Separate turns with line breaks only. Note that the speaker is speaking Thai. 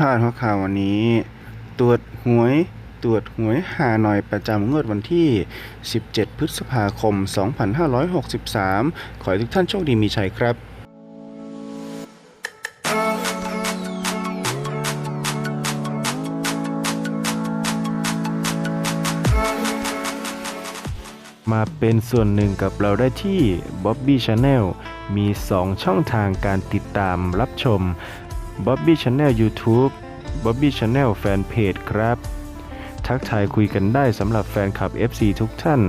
พาดหัวข่าววันนี้ ตรวจหวยตรวจหวยหาหน่อยประจำงวดวันที่ 17 พฤษภาคม 2563 ขอให้ทุกท่านโชคดีมีชัยครับมาเป็นส่วนหนึ่งกับเราได้ที่ Bobby Channel มี 2 ช่องทางการติดตามรับชม บ๊อบบี้ชาแนลยูทูบบ๊อบบี้ชาแนลแฟนเพจครับ ทักทายคุยกันได้สำหรับแฟนคลับ FC ทุกท่าน